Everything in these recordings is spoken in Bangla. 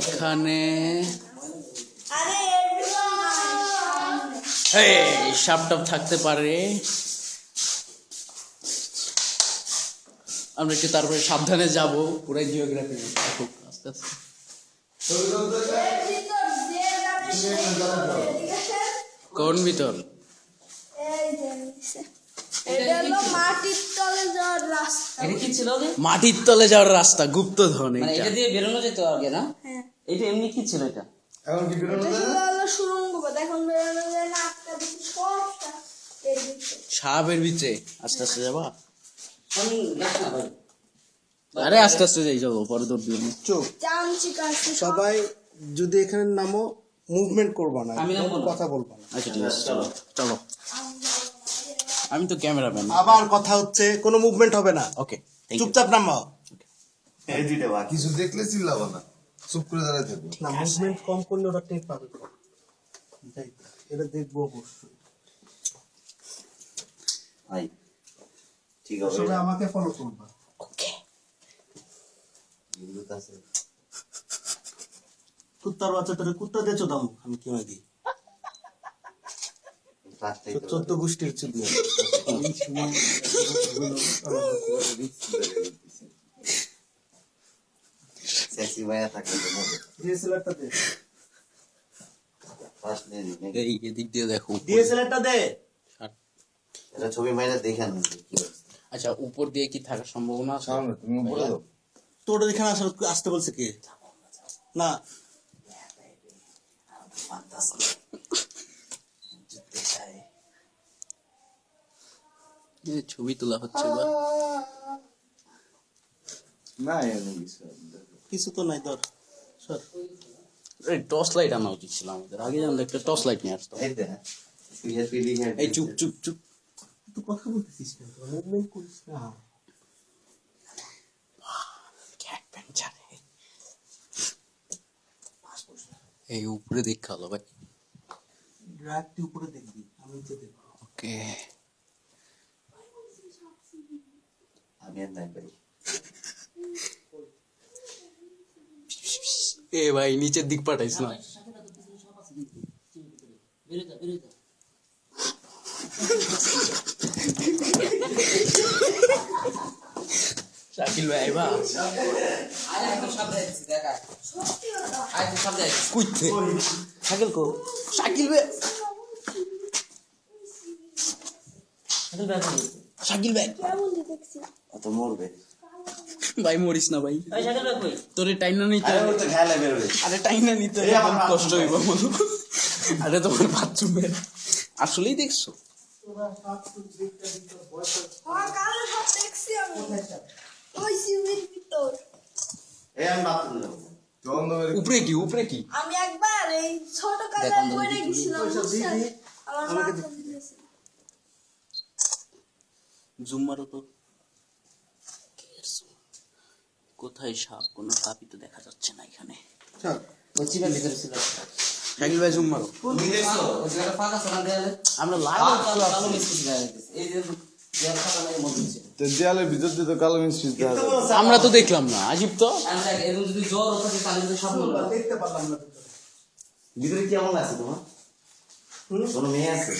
এখানে আরে এগুলো নাই এই সাপ টাপ থাকতে পারে। আমরা একটু তারপরে সাবধানে যাব পুরাই জিওগ্রাফি থাকুক আস্তে আস্তে? কোন ভিতর? মাটির তলে যাওয়ার রাস্তা। গুপ্ত কি ছিল আগে মাটির তলে যাওয়ার রাস্তা গুপ্তধন মানে এটা এটা দিয়ে বেরোনো যেত আগে না? হ্যাঁ। এটা এমনি কি ছিল এটা? এখন কি বেরোনো এখন বেরোনো যায় না সাপের আস্তে আস্তে যাবা? আমি দেখ না ভাই। আরে আস্তে আস্তে যাই যাব পরে দৌড় সব। সবাই যদি এখানে নামো মুভমেন্ট করবা না। আমি নামবো না। কথা বলবা না। আচ্ছা ঠিক আছে চলো চলো। আমি তো ক্যামেরাম্যান। আবার কথা হচ্ছে কোনো মুভমেন্ট হবে না। ওকে চুপচাপ নামো। এই দুইটা কিছু দেখলে চিল্লাবো না। চুপ করে দাঁড়ায় থাকব। না মুভমেন্ট কম করলে ওরা টের পাবে। এটা দেখব অবশ্যই। ভাই ঠিক সবাই আমাকে ফলো করবা। ওকে কুত্তার বাচ্চা তোরে কুত্তা দিয়ে দাম। আমি কি দিই চোদ্দ গোষ্ঠীর চুদি সেক্সি ভাইয়া থাকলে তো মজা। ডিএসএলআরটা দে। ফার্স্ট নিয়ে নাকি? এই এদিক দিয়ে দেখো ডিএসএলআরটা দে। এটা ছবি মাইরা দেখেন কি আচ্ছা উপর দিয়ে কি থাকার সম্ভাবনা আছে? সামনে তুমি উপরে তোর এখানে আসার আসতে বলছে কে? না। এই ছবি তোলা হচ্ছে বা না কিছু কিছু তো নাই ধর সর। এই টর্চ লাইট আনা উচিত ছিল আমাদের। আগে জানলে একটা টর্চ লাইট নিয়ে আসতো এই চুপ চুপ চুপ। তুই কথা বলতেছিস কেন? মুভমেন্ট করিস না। এই উপরে দেখা হলো ভাই। রাতটি উপরে দেখবি আমি ওকে আমি আর নাই পারি এ ভাই নিচের দিক পাঠাইছ না। শাকিল ভাই বা কুইতে। শাকিল কো? শাকিল ভাই। ব্যাগ নিয়ে শাকিল ভাই। দেখছি। অত মরবে। ভাই মরিস না ভাই। তোরে টাইনা নিতে আরে ওর তো খেয়ালে বেরোবে আরে টাইনা নিতে এখন কষ্ট হইব বলো আরে তোমার বাথরুমের আসলেই দেখছ। বাথরুম চন্দ্রের উপরে কি উপরে কি? আমি একবার এই ছোট দেখ, পড়ে গেছিলাম বুঝছেন? আমার মাথা জুম মারো তো কোথায় সাপ? কোনো সাপই তো দেখা যাচ্ছে না এখানে। শাকিল ভাই জুম মারো। আমরা কালো মিস্ত্রি এই যে দেয়ালের ভিতর দিয়ে তো কালো মিস্ত্রি আমরা তো দেখলাম না আজিব তো। যদি জ্বর হতো তাহলে কিন্তু সব দেখতে পারলাম না ভিতরে। ভিতরে কেমন আছে তোমার? কোনো মেয়ে আছে?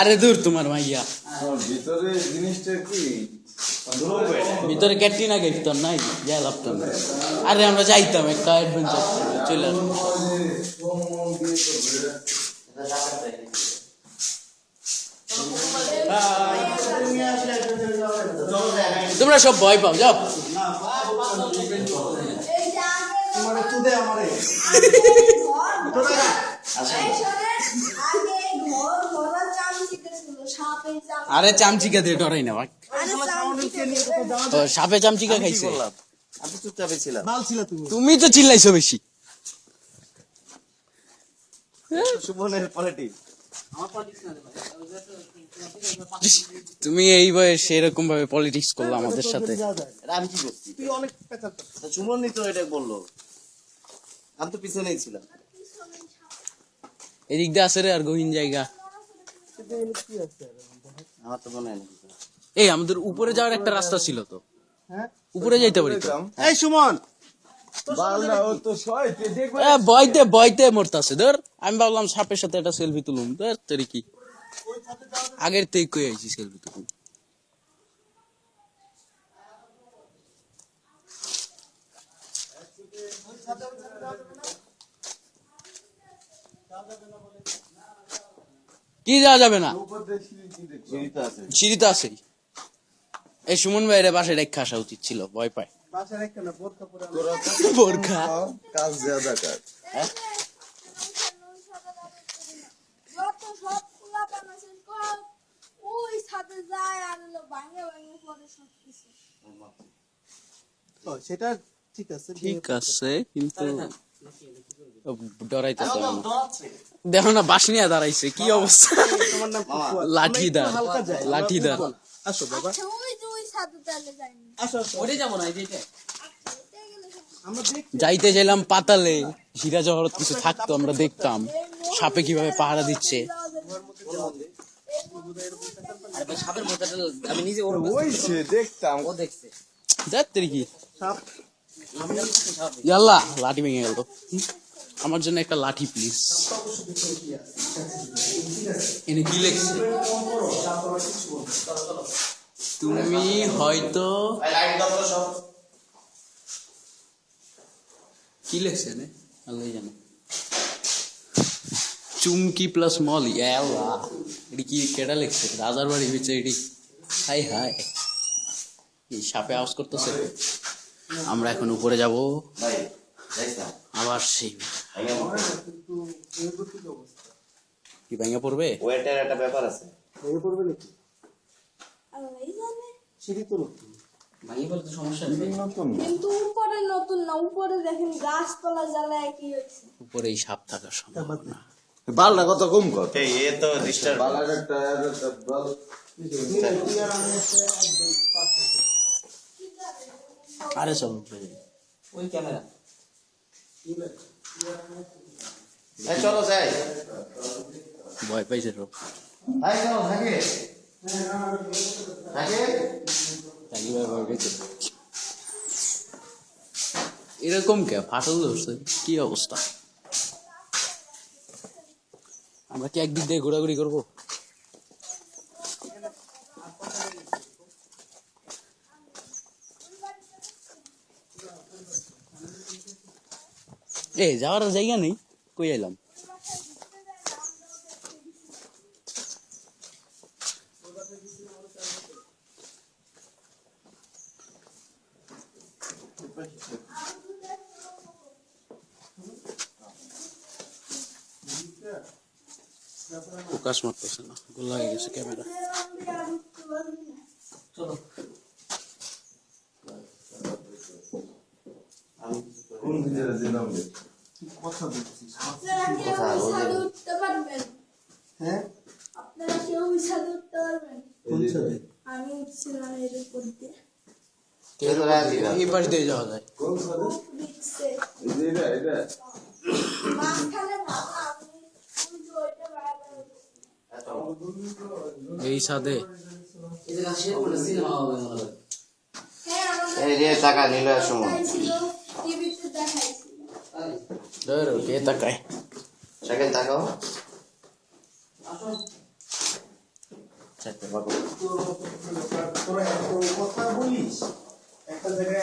আরে দূর তোমার মাইয়া। ভিতরে জিনিসটা কি? ভিতরে ক্যাটরিনা গেতাম নাই যাই লাভতাম। আরে আমরা যাইতাম একটা অ্যাডভেঞ্চার চলে? তোমরা সব ভয় পাও যাও আমারে ঘর এই শোনেন, আগে ঘর ভরা চামচিকা ছিল সাপের চামচিকা আরে চামচিকা দিয়ে ডরাই না ভাই তো সাপে চামচিকা খাইছে? আমি চুপচাপে ছিলাম। মাল ছিল তুমি। তুমি তো চিল্লাইছো বেশি। সুমনের পলিটিক্স তুমি এই বয়সে এরকম ভাবে পলিটিক্স করল আমাদের সাথে। আমি কি করছি? তুই অনেক তা তো এটা বলল। আমি তো পিছনেই ছিলাম। এদিক দিয়ে আসে রে আর গহীন জায়গা। কি আছে? আমার তো মনে হয় না কিছু। এই আমাদের উপরে যাওয়ার একটা রাস্তা ছিল তো। হ্যাঁ? উপরে যাইতে পারি তো। এই সুমন! বাল না ও তো শয়তে দেখবে এ বইতে বইতে মরতাছে ধর। আমি ভাবলাম সাপের সাথে একটা সেলফি তুলুম ধর তোর কি? আগের থেকে কই আইছি সেলফি তুলুম কি যাওয়া যাবে না? সিঁড়িতে আছে। আছেই। এই সুমন ভাইয়ের বাসায় রেখে আসা উচিত ছিল ভয় পায়। বাসায় একটা না বোরকা পরে তোরা বোরখা? কাজ জ্যাদা কাজ যত সব খোলা পানা শেষ কর ওই সাথে যায় আর হলো ভাঙে ভাঙে পরে সব কিছু। ও, সেটা ঠিক আছে। ঠিক আছে কিন্তু ডরাইতেছে দেখো না বাস নিয়ে দাঁড়াইছে কি অবস্থা? তোমার নাম লাঠিদার লাঠিদার। আসো বাবা। আচ্ছা যাইতে চাইলাম পাতালে। হীরা জহরত কিছু থাকতো আমরা দেখতাম। সাপে কীভাবে পাহারা দিচ্ছে। আরে ভাই সাপের মোটাটা আমি নিজে ওই দেখতাম। ও দেখছে। যাত্রী কি? সাপ ইয়াল্লা লাঠি ভেঙে গেল। আমার জন্য একটা লাঠি প্লিজ এনে কি লেখছে? তুমি হয়তো কি লেখছে এনে? আল্লাহ জানে। চুমকি প্লাস মলি এলা এটি কি কেডা লেখছে? রাজার বাড়ি হয়েছে এটি। হাই হাই। এই সাপে আওয়াজ করতেছে। আমরা এখন উপরে যাব না আবার সেই কি ভেঙে পড়বে ওয়েটের একটা ব্যাপার আছে ভেঙে পড়বে নাকি আল্লাহই জানে সিঁড়ি তো নতুন ভাঙি বলে তো সমস্যা নেই নতুন কিন্তু উপরে নতুন না উপরে দেখেন গাছপালা জ্বালায় কি হয়েছে উপরে এই সাপ থাকার সম্ভাবনা বালটা কত কম কর এই এ তো ডিস্টার্ব বালার একটা বাল আরে চল ওই ক্যামেরা। চলো যাই। ভয় পাইছে তো। ভাই চলো থাকে। থাকে। তাই ভাই ভয় পাইছে। এরকম কে? ফাটল ধরছে। কি অবস্থা? আমরা কি একদিক দিয়ে ঘোরাঘুরি করব? এ যাওয়ার জায়গা নেই কই এলাম ফোকাস মারতেছে না গোল লাগে গেছে ক্যামেরা চলো দিলাম কথা বলছিস হ্যাঁ? আপনারা কেউ ওই উঠতে পারবেন? আমি উঠছিলাম এর উপর দিয়ে। এই পাশ দিয়ে যাওয়া যায়। কোন সাথে এটা এটা। এই সাদে হয় হ্যাঁ এই যে টাকা নিল সময়। টিভিতে দেখাইছিল তাই ধর কে তাকায়? সেকেন্ড তাকাও। আসো চারটে বাবু তোরা এত কথা বলিস একটা জায়গায়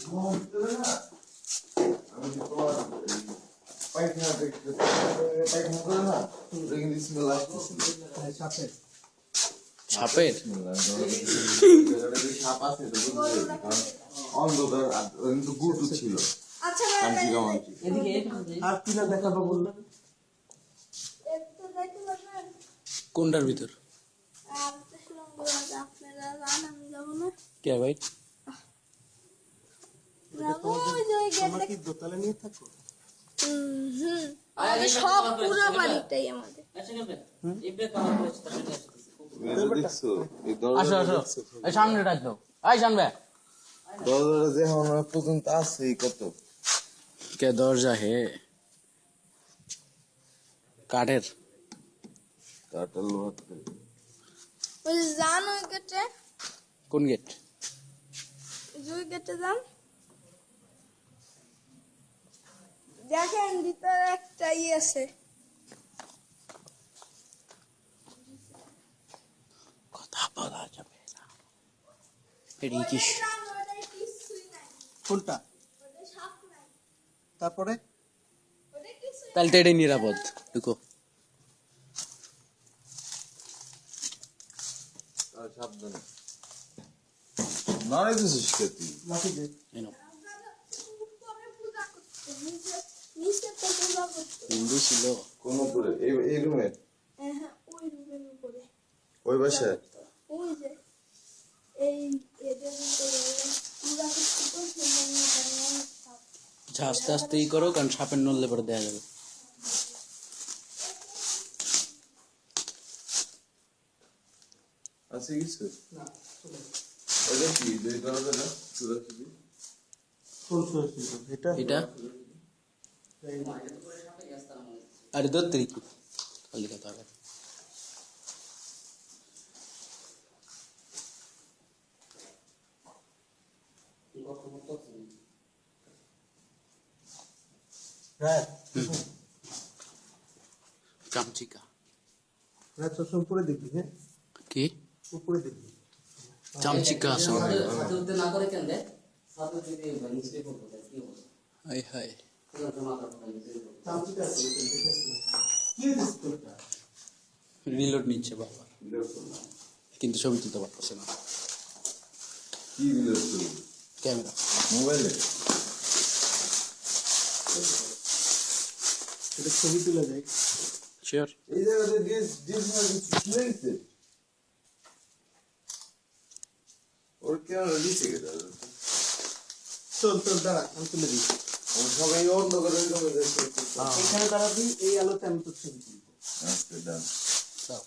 তোমার পায়খানা দেখতে পায়খানা করে না কিন্তু স্মেল আসতেছে হ্যাঁ, সাপের? সাপের সাপ আছে তো বুঝলি কারণ অন্ধকার কিন্তু গুটু ছিল আচ্ছা কোনটার ভিতর কে ভাই দোতলা নিয়ে থাকো সব পুরো বাড়িটাই আমাদের আসো কেমন এই ব্রেক আমার করেছে তার সাথে আসতেছে এটা দেখছ এই আসো এই সামনে রাখো এই সামনে। দরজাটা যে এখন পর্যন্ত আছে কত? কে দরজা হে? কাঠের। ওই যান ওই গেটে? কোন গেট? ওই গেটে যান দেখেন ভিতরে একটা ই আছে কথা বলা যাবে না নাই। কোনটা। তারপরে? তাহলে তো এটাই নিরাপদ ঢুকো। আর সাবধানে। দিছিস কে তুই? দে। এনো। হিন্দু ছিল। কোন উপরে? এই এই রুমে? হ্যাঁ, হ্যাঁ, ওই ওই বাসায় ওই যে, আচ্ছা আস্তে আস্তে ই করো কারণ সাপের নড়লে পরে দেওয়া যাবে। আছে কিছু? কি? দুই না? এটা? এটা। আরে ধরতে কি খালি কথা হ্যাঁ চামচিকা হ্যাঁ উপরে দেখবি হ্যাঁ কি উপরে দেখবি আছে মনে হয়। হাই হাই রিলোড নিচ্ছে বাবা কিন্তু ছবি তুলতে পারতেছে না কি তুই ক্যামেরা মোবাইলে এটা ছবি তুলে দেয় শিওর এই জায়গাতে দিয়ে দিয়ে কিছু গেছে ওর ক্যামেরা নিচে গেছে চল চল দাঁড়া আমি তুলে দিই আমি সবাই অন্ধকারের রুমে দেখতে এখানে দাঁড়াবি এই আলোতে আমি তোর ছবি তুলবো আচ্ছা ডান দাও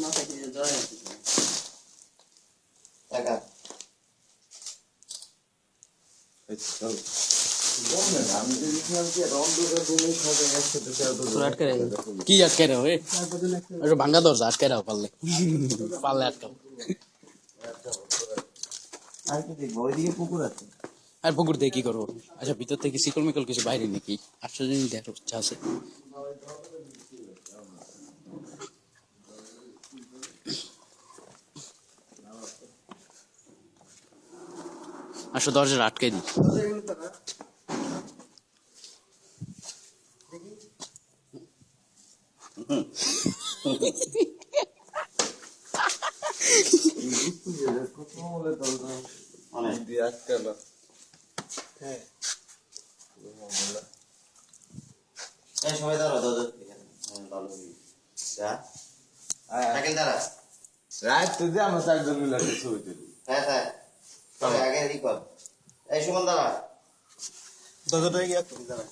মাথা কি জয় আছে টাকা আচ্ছা চল বলবেন আমি যে দেখলাম কি আটকে ভাঙ্গা দরজা, আটকে রাখো পারলে। পারলে আটকাও আর পুকুর দিয়ে কি করব? আচ্ছা ভিতর থেকে শিকল মিকল কিছু বাইরে নাকি? আশ্চর্য দেখার ইচ্ছা আছে। আসো দরজা আটকে দিই। হ্যাঁ সবাই দাঁড়াও দাদা। হ্যাঁ, দাঁড়া। রাত তুই যে আমার চারজন মিলে ছবি তুলি হ্যাঁ হ্যাঁ। আগে ই কর এই সুমন দাদা। দাদা গিয়ে তুমি দাঁড়া